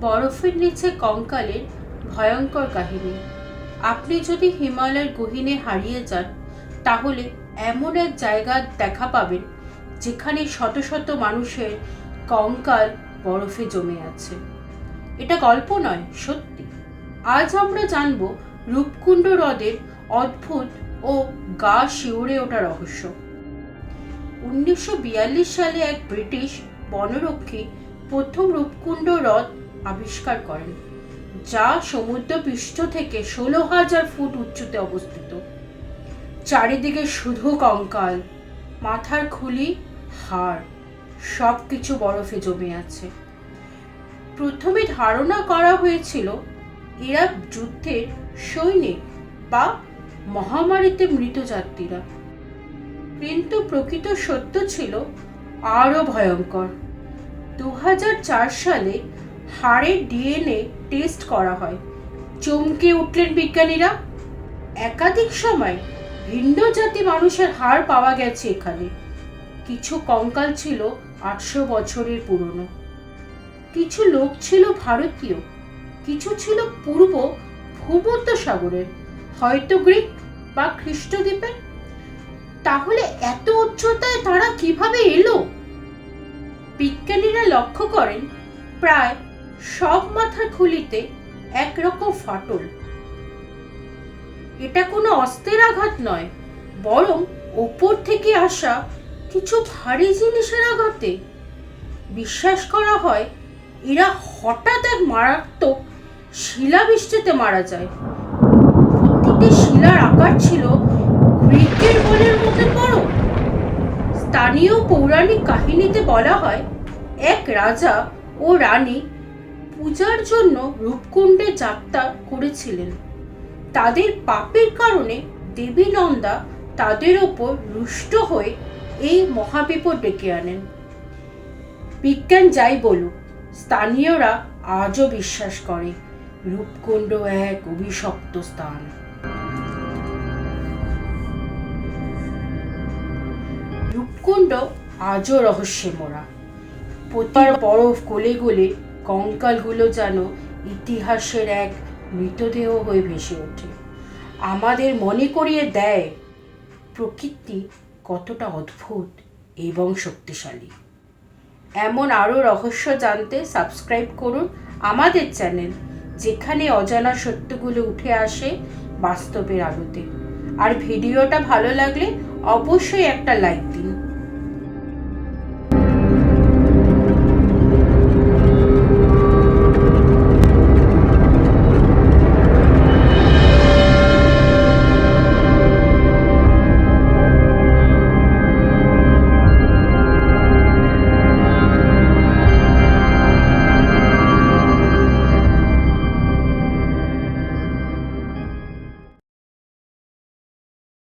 বরফের নিচে কঙ্কালের ভয়ঙ্কর কাহিনী। আপনি যদি হিমালয়ের গহীনে হারিয়ে যান, তাহলে এমন এক জায়গা দেখা পাবেন, যেখানে শত শত মানুষের কঙ্কাল বরফে জমে আছে। এটা গল্প নয়, সত্যি। আজ আমরা জানব রূপকুণ্ড হ্রদের অদ্ভুত ও গা শিউরে ওঠা রহস্য। উনিশশো বিয়াল্লিশ সালে এক ব্রিটিশ বনরক্ষী প্রথম রূপকুণ্ড হ্রদ আবিষ্কার করেন, যা সমুদ্র পৃষ্ঠ থেকে ষোলো হাজার ফুট উচ্চতে অবস্থিত। চারিদিকে শুধু কঙ্কাল, মাথার খুলি, হাড় সব কিছু বরফে জমে আছে। প্রথমে ধারণা করা হয়েছিল, এরা যুদ্ধের সৈনিক বা মহামারীতে মৃত যাত্রীরা। কিন্তু প্রকৃত সত্য ছিল, আরও ভয়ঙ্কর। দু হাজার চার সালে হাড়ের ডিএনএ টেস্ট করা হয়। চমকে উঠলেন বিজ্ঞানীরা। একাধিক সময় ভিন্ন জাতি মানুষের হাড় পাওয়া গেছে এখানে। কিছু কঙ্কাল ছিল আটশো বছরের পুরনো। কিছু লোক ছিল ভারতীয়, কিছু ছিল পূর্ব ভূমধ্য সাগরের, হয়তো গ্রিক বা খ্রিস্টদ্বীপের। তাহলে এত উচ্চতায় তারা কীভাবে এলো? বিজ্ঞানীরা লক্ষ্য করেন, প্রায় সব মাথার খুলিতে একরকম ফাটল। এটা কোনো অস্ত্রের আঘাত নয়, বরং ওপর থেকে আসা কিছু ভারী জিনিসের আঘাতে। বিশ্বাস করা হয়, এরা হঠাৎ এক মারাত্মক শিলাবৃষ্টিতে মারা যায়। প্রতিটি শিলার আকার ছিল স্থানীয় পৌরাণিক কাহিনীতে বলা হয়, এক রাজা ও রানী পূজার জন্য রূপকুণ্ডে যাত্রা করেছিলেন। তাদের পাপের কারণে দেবী নন্দা তাদের ওপর রুষ্ট হয়ে এই মহাবিপদ ডেকে আনেন। বিজ্ঞান যাই বলুক, স্থানীয়রা আজও বিশ্বাস করে, রূপকুণ্ড এক অভিশপ্ত স্থান। রূপকুণ্ড আজও রহস্যে মোড়া প্রতিবার বরফ গলে গলে কঙ্কালগুলো যেন ইতিহাসের এক মৃতদেহ হয়ে ভেসে ওঠে। আমাদের মনে করিয়ে দেয়, প্রকৃতি কতটা অদ্ভুত এবং শক্তিশালী। এমন আরও রহস্য জানতে সাবস্ক্রাইব করুন আমাদের চ্যানেল, যেখানে অজানা সত্যগুলো উঠে আসে বাস্তবের আলোতে। আর ভিডিওটা ভালো লাগলে অবশ্যই একটা লাইক দিন।